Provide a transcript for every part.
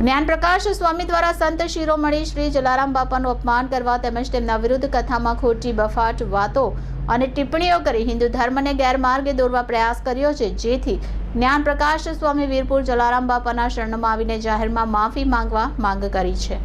જ્ઞાનપ્રકાશ સ્વામી દ્વારા સંત શિરોમણી શ્રી જલારામ બાપાનું અપમાન કરવા તેમજ તેમના વિરુદ્ધ કથામાં ખોટી બફાટ વાતો અને ટિપ્પણીઓ કરી હિન્દુ ધર્મને ગેરમાર્ગે દોરવા પ્રયાસ કર્યો છે, જેથી જ્ઞાનપ્રકાશ સ્વામી વીરપુર જલારામ બાપાના શરણમાં આવીને જાહેરમાં માફી માંગવા માંગ કરી છે.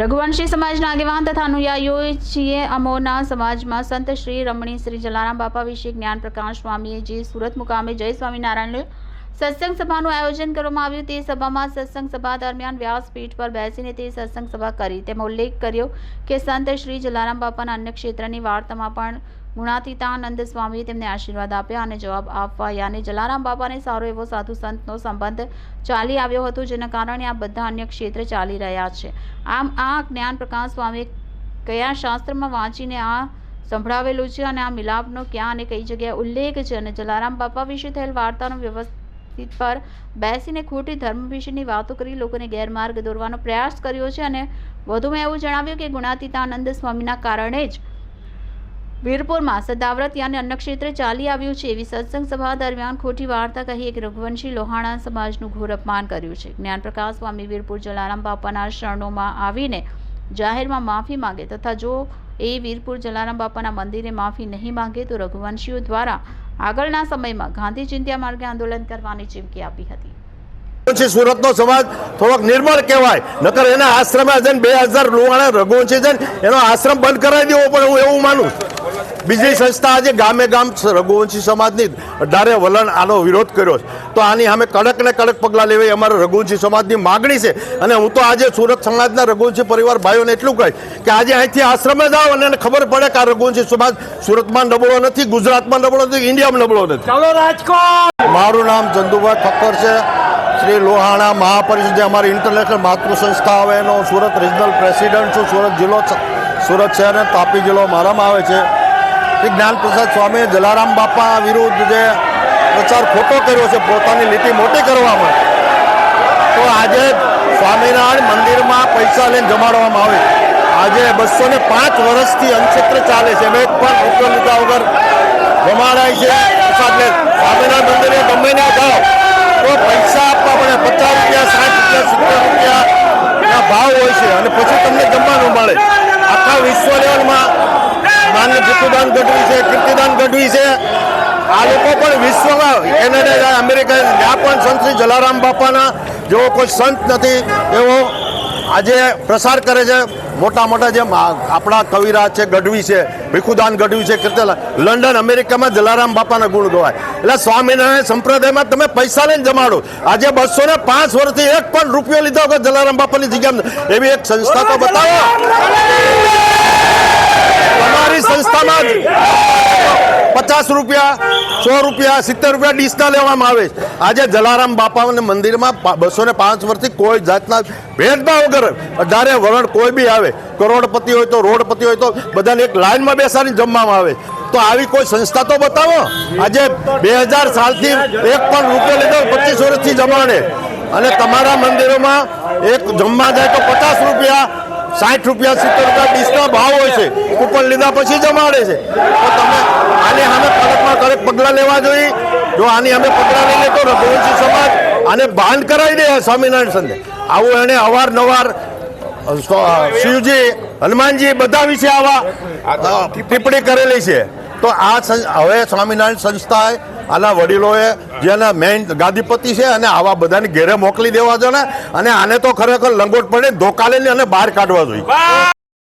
રઘુવંશી સમાજના આગેવાન તથા અનુયાયીઓ છીએ અમોના સમાજમાં સંત શ્રી રમણી શ્રી જલારામ બાપા વિશે જ્ઞાન પ્રકાશ સ્વામીએ જે સુરત મુકામે જય સ્વામિનારાયણ સત્સંગ સભાનું આયોજન કરવામાં આવ્યું. તે સભામાં સત્સંગ સભા દરમિયાન વ્યાસપીઠ પર બેસીને તે સત્સંગ સભા કરી. તેમાં ઉલ્લેખ કર્યો કે સંત શ્રી જલારામ બાપાના અન્ય ક્ષેત્રની વાર્તામાં પણ ગુણાતીતાનંદ સ્વામીએ તેમને આશીર્વાદ આપ્યા અને જવાબ આપવા યાને જલારામ બાપાને સારો એવો સાધુ સંતનો સંબંધ ચાલી આવ્યો હતો, જેના કારણે આ બધા અન્ય ક્ષેત્રે ચાલી રહ્યા છે. આમ આ જ્ઞાન પ્રકાશ સ્વામીએ કયા શાસ્ત્રમાં વાંચીને આ સંભળાવેલું છે અને આ મિલાપનો ક્યાં અને કઈ જગ્યાએ ઉલ્લેખ છે અને જલારામ બાપા વિશે થયેલ વાર્તાનો વ્યવસ્થિત પર બેસીને ખોટી ધર્મ વિશેની વાતો કરી લોકોને ગેરમાર્ગ દોરવાનો પ્રયાસ કર્યો છે અને વધુમાં એવું જણાવ્યું કે ગુણાતીતાનંદ સ્વામીના કારણે જ વીરપુરમાં સદાવ્રત યાને અન્ય ક્ષેત્રે ચાલી આવ્યું છે એવી સત્સંગ સભા દરમિયાન ખોટી વાર્તા કહી એક રઘુવંશી લોહાણા સમાજનું ઘોર અપમાન કર્યું છે. જ્ઞાનપ્રકાશ સ્વામી વીરપુર જલારામ બાપાના શરણોમાં આવીને જાહેરમાં માફી માંગે તથા જો એ વીરપુર જલારામ બાપાના મંદિરે માફી નહીં માંગે તો રઘુવંશીઓ દ્વારા આગળના સમયમાં ગાંધી ચિંત્યા માર્ગે આંદોલન કરવાની ચીમકી આપી હતી. સુરતનો સમાજ થોડોક નિર્મળ કહેવાય. નકર એના આશ્રમે છે બે હજાર લુવાણા રઘુવંશી છે ને એનો આશ્રમ બંધ કરાવી દેવો પણ હું એવું માનું. બીજી સંસ્થા આજે ગામે ગામ રઘુવંશી સમાજની અઢારે વલણ આનો વિરોધ કર્યો છે. તો આની અમે કડક ને કડક પગલાં લેવાય અમારા રઘુવંશી સમાજની માગણી છે. અને હું તો આજે સુરત સમાજના રઘુવંશી પરિવાર ભાઈઓને એટલું કહીશ કે આજે અહીંથી આશ્રમે જાઓ અને એને ખબર પડે કે આ રઘુવંશી સમાજ સુરતમાં નબળો નથી ગુજરાતમાં નબળો નથી ઇન્ડિયામાં નબળો નથી. ચાલો રાજકોટ! મારું નામ ચંદુભાઈ ઠક્કર છે. શ્રી લોહાણા મહાપરિષદ જે અમારી ઇન્ટરનેશનલ માતૃ સંસ્થા આવે એનો સુરત રિજનલ પ્રેસિડેન્ટ છું. સુરત જિલ્લો સુરત શહેર તાપી જિલ્લો મારામાં આવે છે. શ્રી જ્ઞાનપ્રસાદ સ્વામીએ જલારામ બાપા વિરુદ્ધ જે પ્રચાર ખોટો કર્યો છે, પોતાની લીટી મોટી કરવામાં તો આજે સ્વામિનારાયણ મંદિરમાં પૈસા લઈને જમાડવામાં આવે. આજે બસો ને પાંચ વર્ષથી અનક્ષેત્ર ચાલે છે. એક પણ રૂપિયો લીધા વગર જમાડાય છે. પ્રસાદ સ્વામિનારાયણ મંદિરે ગમે ત્યાં જાઓ, તો પૈસા આપવા પડે. પચાસ રૂપિયા, સાઠ રૂપિયા, સિત્તેર રૂપિયા ના ભાવ હોય છે. અને પછી તમને જમવાનું મળે. આખા વિશ્વ લેવલમાં માન્ય જીતુદાન ગઢવી છે, કીર્તિદાન ગઢવી છે. આ લોકો પણ વિશ્વમાં કેનેડા અમેરિકા ત્યાં પણ સંત શ્રી જલારામ બાપાના જેવો કોઈ સંત નથી, એવો આજે પ્રસાર કરે છે. મોટા મોટા જે આપણા કવિરાજ છે, ગઢવી છે, ભીખુદાન ગઢવી છે કીર્તિદાન લંડન, અમેરિકામાં જલારામ બાપાના ગુણ ગવાય. એટલે સ્વામિનારાયણ સંપ્રદાયમાં તમે પૈસા લઈને જમાડો. આજે બસો ને પાંચ વર્ષથી એક પણ રૂપિયો લીધો વગર જલારામ બાપાની જગ્યા એવી એક સંસ્થા તો બતાવો. તમારી સંસ્થામાં જ પચાસ રૂપિયા, સો રૂપિયા, સિત્તેર રૂપિયા ડીસના લેવામાં આવે આજે જલારામ બાપાને મંદિરમાં બસો ને પાંચ વર્ષથી કોઈ જાતના ભેદભાવ વગર અઢારે વરણ કોઈ બી આવે, કરોડપતિ હોય તો રોડપતિ હોય તો બધાને એક લાઈનમાં બેસાડીને જમવામાં આવે. તો આવી કોઈ સંસ્થા તો બતાવો? આજે બે હજાર સાલથી એક પણ રૂપિયો લીધો, પચીસ વર્ષથી જમાડે. અને તમારા મંદિરોમાં એક જમવા જાય તો પચાસ રૂપિયા સાઠ રૂપિયા સિત્તેર રૂપિયા ડીશના ભાવ હોય છે, કૂપન લીધા પછી જમાડે છે. તો તમે આની સામે કડકમાં કડક પગલાં લેવા જોઈએ. જો આની અમે પગલાં લઈ લે તો રઘુવંશી સમાજ આને બાંધ કરાવી દે સ્વામિનારાયણ સંધે આવું એને અવારનવાર શિવજી, હનુમાનજી બધા વિશે આવા ટિપ્પણી કરેલી છે. તો આ હવે સ્વામિનારાયણ સંસ્થાએ આના વડીલોએ જેના મેઇન ગાદીપતિ છે અને આવા બધાને ઘેરે મોકલી દેવા જોને અને આને તો ખરેખર લંગોટ પડે ધોકા લઈને અને બહાર કાઢવા જોઈએ.